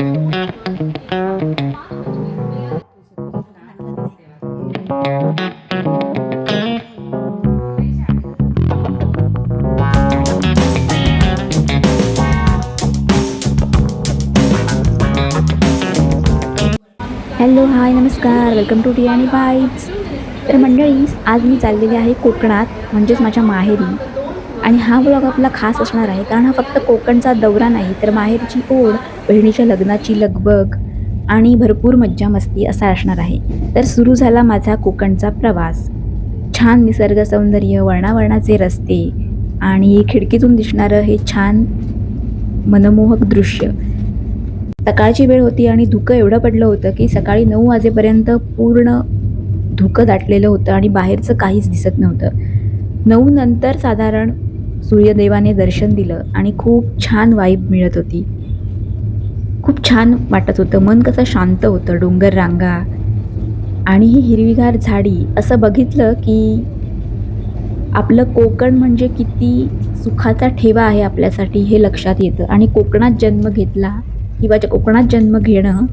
Hello hi नमस्कार. Welcome to आणि bites तर मंडळी आज मी चाललेली आहे कोकणात म्हणजेच माझ्या माहेरी. आणि हा ब्लॉग आपला खास असणार आहे कारण हा फक्त कोकणचा दौरा नाही तर माहेरची ओढ बहिणीच्या लग्नाची लगबग आणि भरपूर मज्जा मस्ती असा असणार आहे. तर सुरू झाला माझा कोकणचा प्रवास. छान निसर्ग सौंदर्य वर्णावर्णाचे रस्ते आणि खिडकीतून दिसणारं हे छान मनमोहक दृश्य. सकाळची वेळ होती आणि धुकं एवढं पडलं होतं की सकाळी नऊ वाजेपर्यंत पूर्ण धुकं दाटलेलं होतं आणि बाहेरचं काहीच दिसत नव्हतं. नऊ नंतर साधारण सूर्यदेवाने दर्शन दिलं आणि खूप छान वाईब मिळत होती. खूप छान वाटत होतं. मन कसं शांत होतं डोंगर रांगा आणि ही हिरवीगार झाडी. असं बघितलं की आपलं कोकण म्हणजे किती सुखाचा ठेवा आहे आपल्यासाठी हे लक्षात येतं. आणि कोकणात जन्म घेतला किंवा ज्या कोकणात जन्म घेणं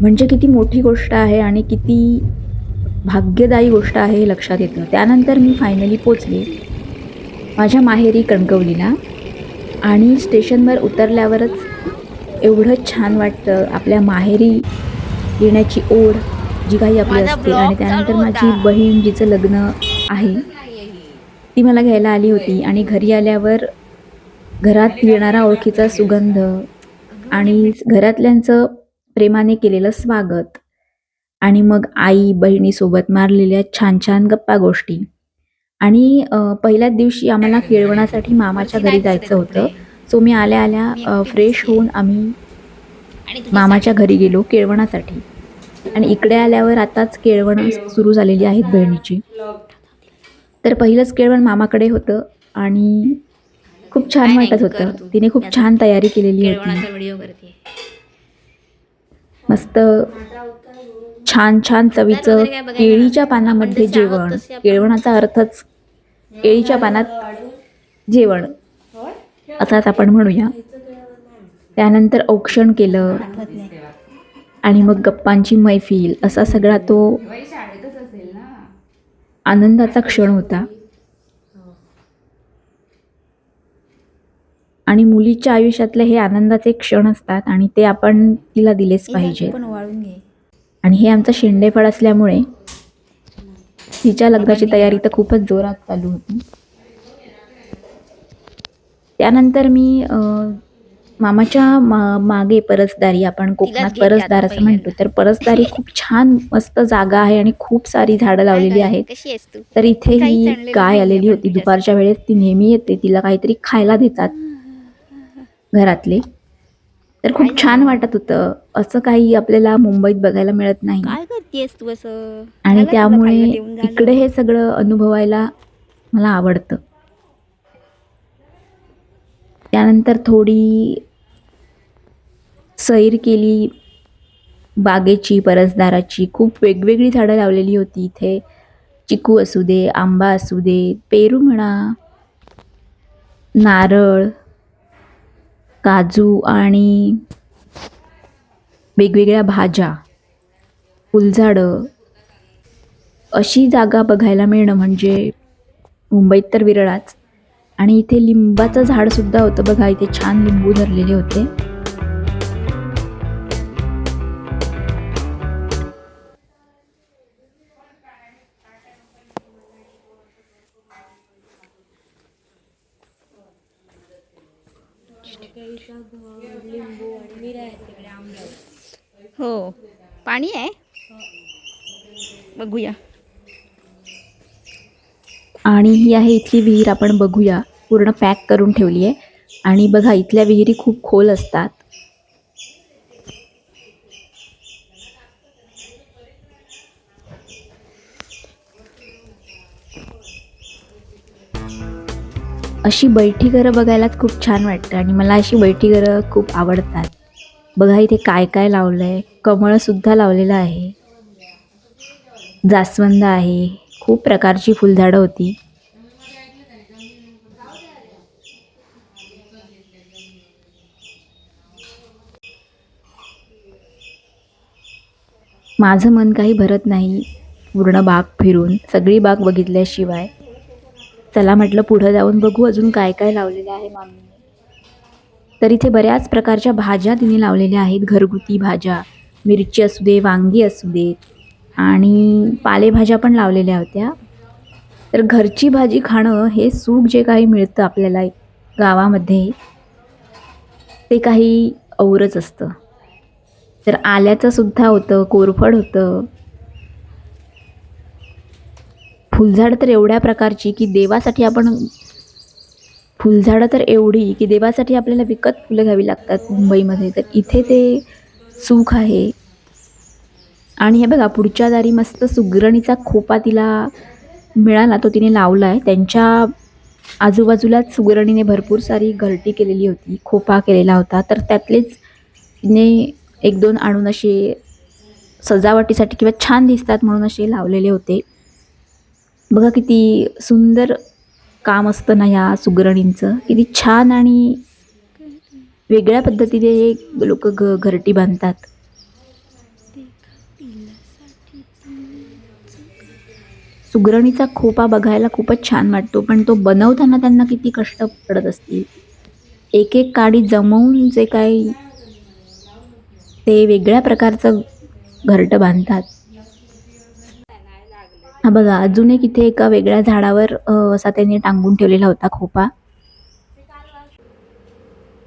म्हणजे किती मोठी गोष्ट आहे आणि किती भाग्यदायी गोष्ट आहे हे लक्षात येतं. त्यानंतर मी फायनली पोचले. माझ्या माहेरी कणकवलीला. आणि स्टेशनवर उतरल्यावरच एवढं छान वाटतं आपल्या माहेरी येण्याची ओढ जी काही आपली असते. आणि त्यानंतर माझी. बहीण जिचं लग्न आहे ती मला घ्यायला आली होती. आणि घरी आल्यावर घरात येणारा ओळखीचा सुगंध आणि घरातल्यांचं प्रेमाने केलेलं स्वागत आणि मग आई बहिणीसोबत मारलेल्या छान छान गप्पा गोष्टी. आणि पहिल्याच दिवशी आम्हाला केळवणासाठी मामाच्या घरी जायचं होतं. सो मी आल्या आल्या फ्रेश होऊन आम्ही मामाच्या घरी गेलो केळवणासाठी. आणि इकडे आल्यावर आताच केळवण सुरू झालेली आहेत बहिणीची. तर पहिलंच केळवण मामाकडे होतं आणि खूप छान वाटत होतं. तिने खूप छान तयारी केलेली होती. मस्त छान छान चवीचं केळीच्या पानामध्ये जेवण. केळवणाचा अर्थच केळीच्या पानात जेवण. असाच आपण म्हणूया. त्यानंतर औक्षण केलं. आणि मग गप्पांची मैफिल. असा सगळा तो आनंदाचा क्षण होता. आणि मुलीच्या आयुष्यातले हे आनंदाचे क्षण असतात आणि ते आपण तिला दिलेच पाहिजे आणि हे आमचं शेंडेफळ असल्यामुळे तिच्या लग्नाची तयारी तर खूपच जोरात चालू होती. त्यानंतर मी मामाच्या मा मागे परसदारी आपण कोकणात परसदार असं. म्हणतो तर परसदारी खूप छान मस्त जागा आहे आणि खूप सारी झाडं लावलेली आहेत. तर इथे ही गाय आलेली होती. दुपारच्या वेळेस ती नेहमी येते तिला काहीतरी खायला देतात घरातले. तर खूप छान वाटत होतं. असं काही आपल्याला मुंबईत बघायला मिळत नाही. आणि त्यामुळे? इकडे हे सगळं अनुभवायला मला आवडतं. त्यानंतर थोडी सैर केली बागेची परसदाराची. खूप वेगवेगळी झाडं लावलेली होती इथे. चिकू असू दे आंबा असू दे पेरू म्हणा नारळ काजू आणि वेगवेगळ्या भाज्या. फुलझाडं. अशी जागा बघायला मिळणं म्हणजे मुंबईत तर विरळाच. आणि इथे लिंबाचं झाडसुद्धा होतं बघा इथे छान लिंबू धरलेले होते. हो पाणी आहे? बघूया. आणि ही आहे इथली विहीर आपण बघूया. पूर्ण पॅक करून ठेवली आहे. आणि बघा इथल्या विहिरी खूप खोल असतात. अशी बैठी घरं बघायलाच खूप छान वाटतं आणि मला अशी बैठी घरं खूप आवडतात. बघा इथे काय काय लावलं आहे कमळसुद्धा लावलेलं आहे. जास्वंद आहे. खूप प्रकारची फुलझाडं होती. माझं मन काही भरत नाही. पूर्ण बाग फिरून सगळी बाग बघितल्याशिवाय. चला म्हटलं पुढं जाऊन बघू अजून काय काय लावलेलं आहे मामीने. तर इथे बऱ्याच प्रकारच्या भाज्या तिने लावलेल्या आहेत. घरगुती भाज्या. मिरची असू दे वांगी असू दे. आणि पालेभाज्या पण लावलेल्या होत्या. तर घरची भाजी खाणं हे सुख जे काही मिळतं आपल्याला गावामध्ये ते काही औरच असतं. तर आल्याचं सुद्धा होतं कोरफड होतं. फुलझाडं तर एवढ्या प्रकारची की देवासाठी आपण फुलझाडं तर एवढी की देवासाठी आपल्याला विकत फुलं घ्यावी लागतात मुंबईमध्ये. तर इथे ते सुख आहे. आणि हे बघा पुढच्या दारी मस्त सुगरणीचा खोपा तिला मिळाला तो तिने लावला आहे त्यांच्या आजूबाजूलाच सुगरणीने भरपूर सारी घरटी केलेली होती खोपा केलेला होता. तर त्यातलेच तिने एक दोन आणून असे सजावटीसाठी किंवा छान दिसतात म्हणून असे लावलेले होते. बघा किती सुंदर काम असतं ना या सुगरणींचं. किती छान आणि वेगळ्या पद्धतीने हे लोक घ घरटी बांधतात. सुगरणीचा खोपा बघायला खूपच छान वाटतो पण तो बनवताना त्यांना किती कष्ट पडत असतील. एक एक काडी जमवून जे काही ते वेगळ्या प्रकारचं घरटं बांधतात. हा बघा अजून एक इथे एका वेगळ्या झाडावर असा त्यांनी टांगून ठेवलेला होता खोपा.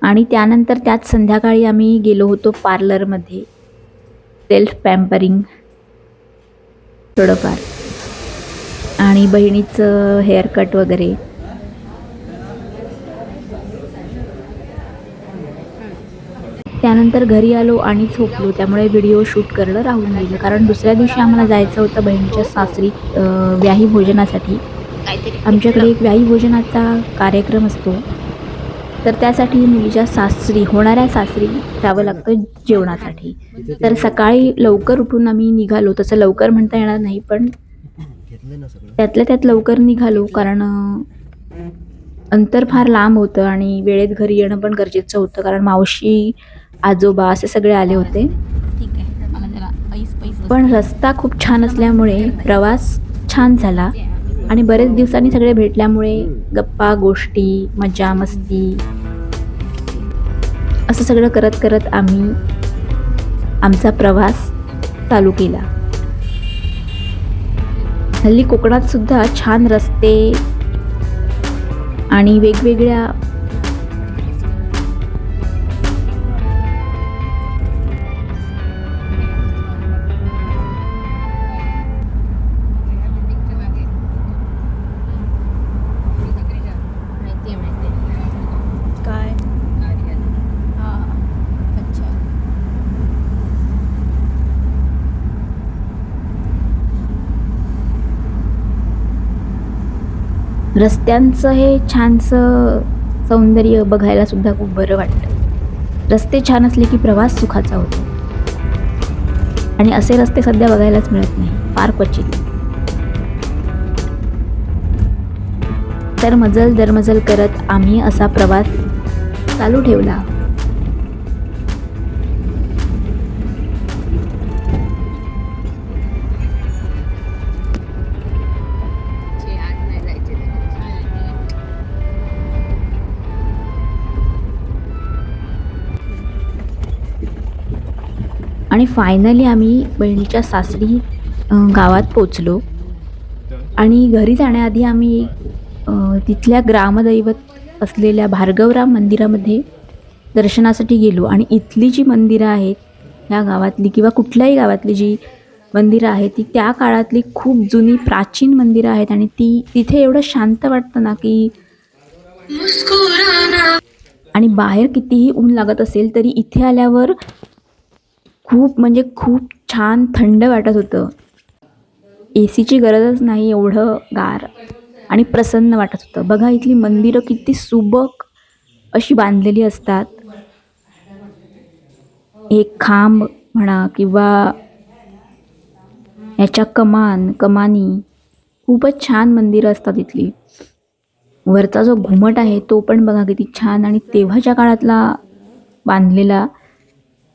आणि त्यानंतर त्याच संध्याकाळी आम्ही गेलो होतो पार्लरमध्ये. Self pampering. थोडंफार. आणि बहिणीचं हेअरकट वगैरे. त्यानंतर घरी आलो आणि झोपलो. त्यामुळे व्हिडिओ शूट करणं राहून गेलं. कारण दुसऱ्या दिवशी आम्हाला जायचं होतं बहिणीच्या सासरी व्याही भोजनासाठी. आमच्याकडे एक व्याही भोजनाचा कार्यक्रम असतो. तर त्यासाठी मुलीच्या सासरी होणाऱ्या सासरी जावं लागतं जेवणासाठी. तर सकाळी लवकर उठून आम्ही निघालो. तसं लवकर म्हणता येणार नाही पण त्यातल्या त्यात लवकर निघालो कारण अंतर फार लांब होतं आणि वेळेत घरी येणं पण गरजेचं होतं कारण मावशी आजोबा असे सगळे आले होते. ठीक आहे पण रस्ता खूप छान असल्यामुळे प्रवास छान झाला आणि बरेच दिवसांनी सगळे भेटल्यामुळे गप्पा गोष्टी मजा मस्ती. असं सगळं करत करत आम्ही आमचा प्रवास चालू केला. हल्ली कोकणात सुद्धा छान रस्ते आणि वेगवेगळ्या रस्त्यांचं हे छानसं सौंदर्य बघायला सुद्धा खूप बरं वाटतं. रस्ते छान असले की प्रवास सुखाचा होतो. आणि असे रस्ते सध्या बघायलाच मिळत नाही फार क्वचित. तर मजल दरमजल करत आम्ही असा प्रवास चालू ठेवला. आणि फायनली आम्ही बहिणीच्या सासरी गावात पोचलो आणि घरी जाण्याआधी आम्ही तिथल्या ग्रामदैवत असलेल्या भार्गवराम मंदिरामध्ये दर्शनासाठी गेलो. आणि इथली जी मंदिरं आहेत ह्या गावातली किंवा कुठल्याही गावातली जी मंदिरं आहेत ती त्या काळातली खूप जुनी प्राचीन मंदिरं आहेत. आणि ती तिथे एवढं शांत वाटतं ना की आणि बाहेर कितीही ऊन लागत असेल तरी इथे आल्यावर खूप म्हणजे खूप छान थंड वाटत होतं. ए सीची गरजच नाही एवढं गार आणि प्रसन्न वाटत होतं. बघा इथली मंदिरं किती सुबक अशी बांधलेली असतात. एक खांब म्हणा किंवा याच्या कमान कमानी खूपच छान मंदिरं असतात इथली. वरचा जो घुमट आहे तो पण बघा किती छान आणि तेव्हाच्या काळातला बांधलेला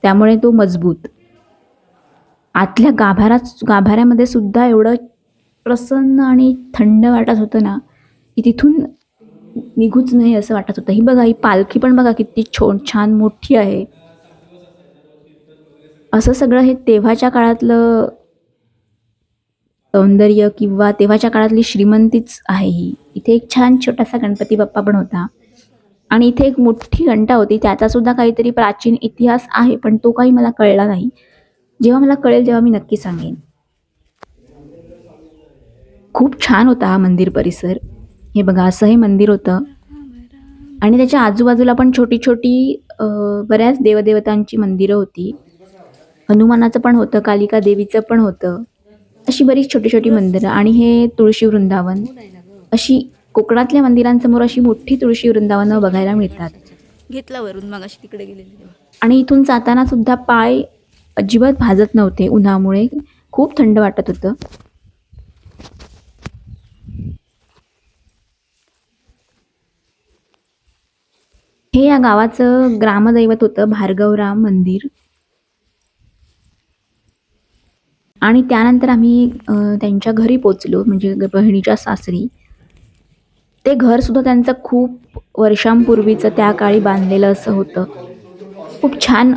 त्यामुळे तो मजबूत. आतल्या गाभारात गाभाऱ्यामध्ये सुद्धा एवढं प्रसन्न आणि थंड वाटत होतं ना की तिथून निघूच नाही असं वाटत होतं. ही बघा ही पालखी पण बघा किती छो छान मोठी आहे. असं सगळं हे तेव्हाच्या काळातलं सौंदर्य किंवा तेव्हाच्या काळातली श्रीमंतीच आहे ही. इथे एक छान छोटासा गणपती बाप्पा पण होता. आणि इथे एक मोठी घंटा होती. त्याचासुद्धा काहीतरी प्राचीन इतिहास आहे पण तो काही मला कळला नाही. जेव्हा मला कळेल तेव्हा मी नक्की सांगेन. खूप छान होता हा मंदिर परिसर. हे बघा असं हे मंदिर होतं. आणि त्याच्या आजूबाजूला पण छोटी छोटी बऱ्याच देवदेवतांची मंदिरं होती. हनुमानाचं पण होतं कालिका देवीचं पण होतं. अशी बरीच छोटी छोटी मंदिरं. आणि हे तुळशी वृंदावन. अशी कोकणातल्या मंदिरांसमोर अशी मोठी तुळशी वृंदावनं बघायला मिळतात. घेतला वरून मग अशी तिकडे गेलेली तेव्हा. आणि इथून जाताना सुद्धा पाय अजिबात भाजत नव्हते उन्हामुळे खूप थंड वाटत होतं. हे या गावाचं ग्रामदैवत होतं भार्गवराम मंदिर. आणि त्यानंतर आम्ही अ, त्यांच्या घरी पोचलो म्हणजे ग- बहिणीच्या सासरी. ते घर सुद्धा त्यांचं खूप वर्षांपूर्वीचं त्या काळी बांधलेलं असं होतं. खूप छान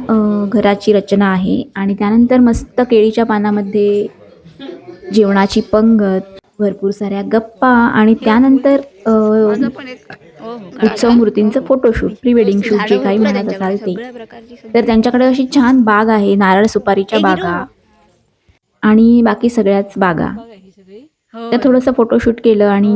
घराची रचना आहे. आणि त्यानंतर मस्त केळीच्या पानामध्ये जेवणाची पंगत भरपूर साऱ्या गप्पा आणि त्यानंतर हो हो उत्सव मूर्तींचं फोटोशूट प्री वेडिंग शूट जे काही म्हणत असाल ते. तर त्यांच्याकडे अशी छान बाग आहे नारळ सुपारीच्या बागा. आणि बाकी सगळ्याच बागा. ही हो. तर थोडंसं फोटोशूट केलं आणि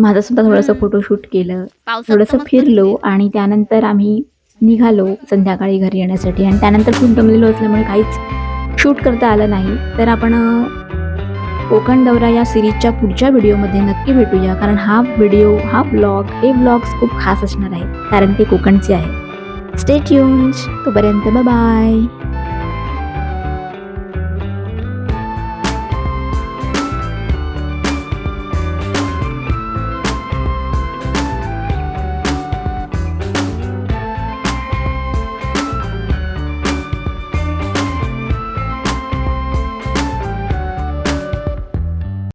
माझं सुद्धा थोडंसं फोटोशूट केलं. थोडंसं फिरलो आणि त्यानंतर आम्ही निघालो संध्याकाळी घरी येण्यासाठी. आणि त्यानंतर खूप दमलेलो असल्यामुळे काहीच शूट करता आलं नाही. तर आपण कोकण दौरा या सिरीजच्या पुढच्या व्हिडिओमध्ये नक्की भेटूया. कारण हा व्हिडिओ हा ब्लॉग हे ब्लॉग्स खूप खास असणार आहेत. कारण ते कोकणचे आहे. स्टेट ट्यून्स तोपर्यंत बाय